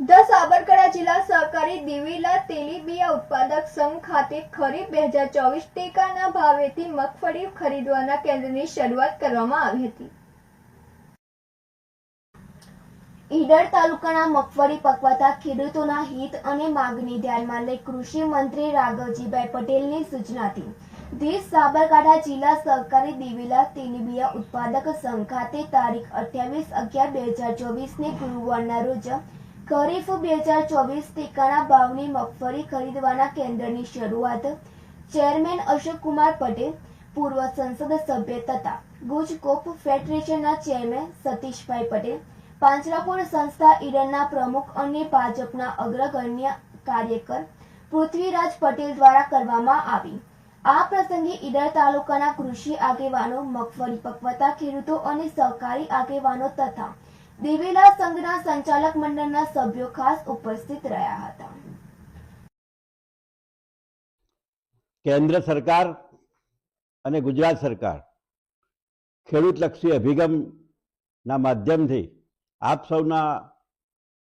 The Sabarkantha જિલ્લા સહકારી દિવેલા તેલીબિયા ઉત્પાદક સંઘ ખાતે ખરીફ બે હજાર ચોવીસ ટેકાના ભાવેથી મગફળી ખરીદવાના કેન્દ્રની શરૂઆત કરવામાં આવી હતી. ઈડર તાલુકાના મગફળી પકવાતા ખેડૂતોના હિત અને માંગને ધ્યાનમાં લઈ કૃષિ મંત્રી રાઘવજીભાઈ પટેલની સૂચનાથી દેશ સાબરકાંઠા જિલ્લા સહકારી દિવેલા તેલીબિયા ઉત્પાદક સંઘ ખાતે તારીખ અઠ્યાવીસ અગિયાર બે હજાર ચોવીસને ગુરુવારના રોજ ખરીફ બે હજાર ચોવીસ ટેકાના ભાવની મગફળી ખરીદવાના કેન્દ્રની શરૂઆત ચેરમેન અશોક કુમાર પટેલ, પૂર્વ સંસદ સભ્ય તથા ગુજ કોપ ફેડરેશનના ચેરમેન સતીશભાઈ પટેલ, પાંજરાપોળ સંસ્થા ઈડનના પ્રમુખ અને ભાજપના અગ્રગણ્ય કાર્યકર પૃથ્વીરાજ પટેલ દ્વારા કરવામાં આવી. આ પ્રસંગે ઈડર તાલુકાના કૃષિ આગેવાનો, મગફળી પકવતા ખેડૂતો અને સહકારી આગેવાનો તથા દિવેલા સંઘના સંચાલક મંડળના સભ્યો ખાસ ઉપસ્થિત રહ્યા હતા. કેન્દ્ર સરકાર અને ગુજરાત સરકાર ખેડૂતલક્ષી અભિગમના માધ્યમથી, આપ સૌના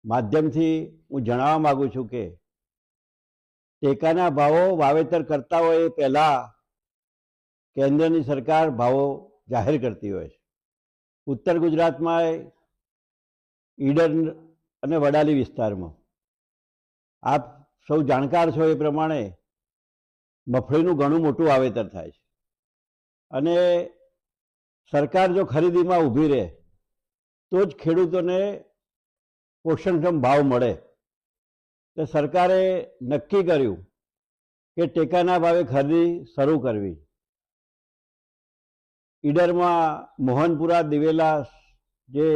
માધ્યમથી હું જણાવવા માગું છું કે ટેકાના ભાવો વાવેતર કરતા હોય એ પહેલાં કેન્દ્રની સરકાર ભાવો જાહેર કરતી હોય છે. ઉત્તર ગુજરાતમાં ઈડર અને વડાલી વિસ્તારમાં. આપ સૌ જાણકાર છો એ પ્રમાણે મગફળીનું ઘણું મોટું વાવેતર થાય છે. અને સરકાર જો ખરીદીમાં ઊભી રહે, તો જ ખેડૂતોને પોષણક્ષમ ભાવ મળે. તો સરકારે નક્કી કર્યું કે ટેકાના ભાવે ખરીદી શરૂ કરવી. ઈડરમાં મોહનપુરા દિવેલા જે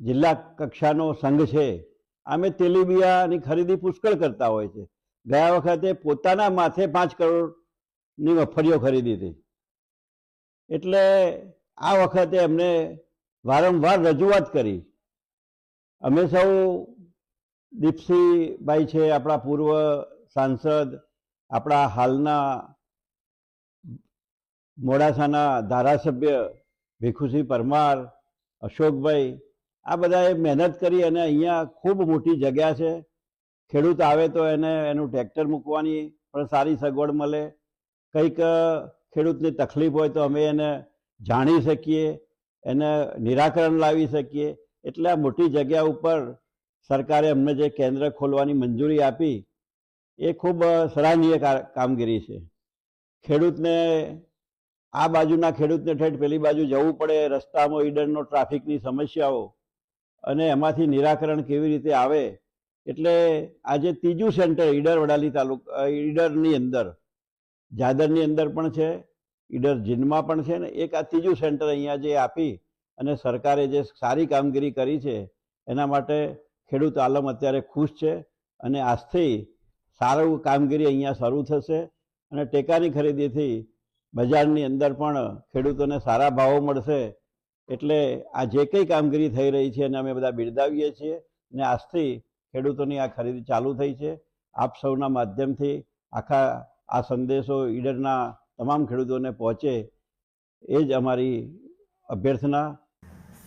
જિલ્લા કક્ષાનો સંઘ છે. અમે તેલીબિયાની ખરીદી પુષ્કળ કરતા હોય છે. ગયા વખતે પોતાના માથે પાંચ કરોડની મગફળીઓ ખરીદી હતી. એટલે આ વખતે એમને વારંવાર રજૂઆત કરી. અમે સૌ દીપસિંહભાઈ છે, આપણા પૂર્વ સાંસદ, આપણા હાલના મોડાસાના ધારાસભ્ય ભીખુસિંહ પરમાર, અશોકભાઈ આ બધાએ મહેનત કરી અને અહીંયા ખૂબ મોટી જગ્યા છે. ખેડૂત આવે તો એને એનું ટ્રેક્ટર મૂકવાની પણ સારી સગવડ મળે. કંઈક ખેડૂતની તકલીફ હોય તો અમે એને જાણી શકીએ, એને નિરાકરણ લાવી શકીએ. એટલે આ મોટી જગ્યા ઉપર સરકારે અમને જે કેન્દ્ર ખોલવાની મંજૂરી આપી, એ ખૂબ સરાહનીય કામગીરી છે. ખેડૂતને, આ બાજુના ખેડૂતને ઠેઠ પેલી બાજુ જવું પડે, રસ્તામાં ઈડરનો ટ્રાફિકની સમસ્યાઓ અને એમાંથી નિરાકરણ કેવી રીતે આવે? એટલે આજે ત્રીજું સેન્ટર ઈડર વડાલી તાલુકા ઈડરની અંદર. જાદરની અંદર પણ છે, ઈડર જીનમાં પણ છે ને એક આ ત્રીજું સેન્ટર અહીંયા જે આપી અને સરકારે જે સારી કામગીરી કરી છે, એના માટે ખેડૂત આલમ અત્યારે ખુશ છે અને આજથી સારું કામગીરી અહીંયા શરૂ થશે અને ટેકાની ખરીદીથી બજારની અંદર પણ ખેડૂતોને સારા ભાવો મળશે એટલે આ જે કંઈ કામગીરી થઈ રહી છે એને અમે બધા બિરદાવીએ છીએ અને આજથી ખેડૂતોની આ ખરીદી ચાલુ થઈ છે. આપ સૌના માધ્યમથી આખા આ સંદેશો ઈડરના તમામ ખેડૂતોને પહોંચે એ જ અમારી અભ્યર્થના.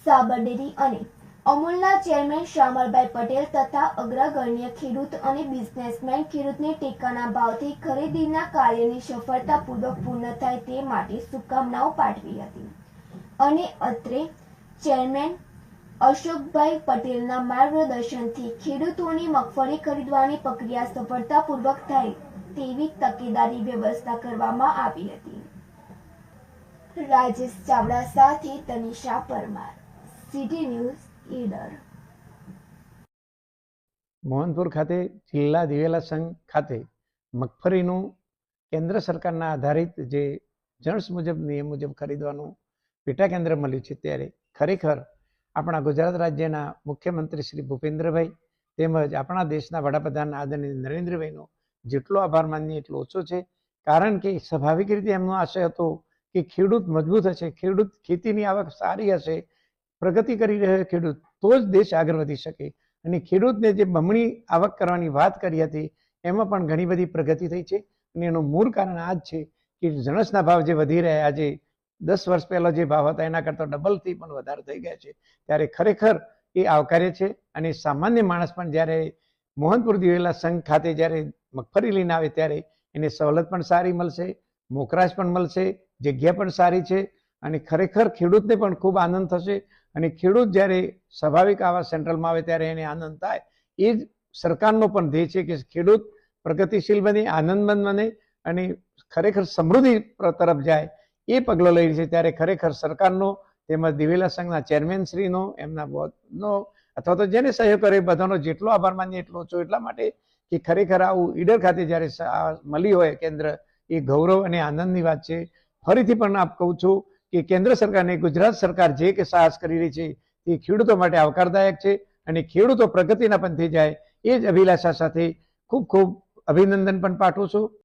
સાબર અને અમૂલના ચેરમેન શ્યામલભાઈ પટેલ તથા અગ્રગણ્ય ખેડૂત અને બિઝનેસમેન ખેડૂતને ટેકાના ભાવથી ખરીદીના કાર્યની સફળતાપૂર્વક પૂર્ણ થાય તે માટે શુભકામનાઓ પાઠવી હતી. અને અત્રે ચેરમેન અશોકભાઈ પટેલના માર્ગદર્શનથી ખેડૂતોની મગફળી ખરીદવાની પ્રક્રિયા સફળતાપૂર્વક થાય તેવી તકેદારી વ્યવસ્થા કરવામાં આવી હતી. રાજેશ ચાવડા સાથે તનિષા પરમાર, સિટી ન્યૂઝ, ઈડર. મોહનપુર ખાતે જિલ્લા દિવેલા સંઘ ખાતે મગફળીનું કેન્દ્ર સરકારના આધારિત જે જણસ મુજબ, નિયમ મુજબ ખરીદવાનું પેટા કેન્દ્ર મળ્યું છે ત્યારે ખરેખર આપણા ગુજરાત રાજ્યના મુખ્યમંત્રી શ્રી ભૂપેન્દ્રભાઈ તેમજ આપણા દેશના વડાપ્રધાન આદરણીય નરેન્દ્રભાઈનો જેટલો આભાર માનીએ એટલો ઓછો છે. કારણ કે સ્વાભાવિક રીતે એમનો આશય હતો કે ખેડૂત મજબૂત હશે, ખેડૂત ખેતીની આવક સારી હશે, પ્રગતિ કરી રહ્યો ખેડૂત, તો જ દેશ આગળ વધી શકે. અને ખેડૂતને જે બમણી આવક કરવાની વાત કરી હતી, એમાં પણ ઘણી બધી પ્રગતિ થઈ છે. અને એનું મૂળ કારણ આ જ છે કે જણસના ભાવ જે વધી રહ્યા આજે દસ વર્ષ પહેલો જે ભાવ હતા, એના કરતાં ડબલથી પણ વધારે થઈ ગયા છે. ત્યારે ખરેખર એ આવકાર્ય છે અને સામાન્ય માણસ પણ જ્યારે મોહનપુર દિવેલા સંઘ ખાતે જ્યારે મગફળી લઈને આવે ત્યારે એને સવલત પણ સારી મળશે મોકરાશ પણ મળશે, જગ્યા પણ સારી છે અને ખરેખર ખેડૂતને પણ ખૂબ આનંદ થશે. અને ખેડૂત જ્યારે સ્વાભાવિક આવા સેન્ટ્રલમાં આવે ત્યારે એને આનંદ થાય. એ જ સરકારનો પણ ધ્યેય છે કે ખેડૂત પ્રગતિશીલ બને, આનંદમંદ બને અને ખરેખર સમૃદ્ધિ તરફ જાય. એ પગલો લઈ રહી છે ત્યારે ખરેખર સરકારનો તેમજ દિવેલા સંઘના ચેરમેન શ્રીનો, એમના બોર્ડનો અથવા તો જેને સહયોગ કરે બધાનો જેટલો આભાર માનીએ એટલો ઓછો. એટલા માટે કે ખરેખર આવું ઈડર ખાતે જ્યારે મળી હોય કેન્દ્ર, એ ગૌરવ અને આનંદની વાત છે. ફરીથી પણ આપ કહું છું કે કેન્દ્ર સરકારને ગુજરાત સરકાર જે કે સાહસ કરી રહી છે તે ખેડૂતો માટે આવકારદાયક છે અને ખેડૂતો પ્રગતિના પંથે જાય એ જ અભિલાષા સાથે ખૂબ ખૂબ અભિનંદન પણ પાઠવું છું.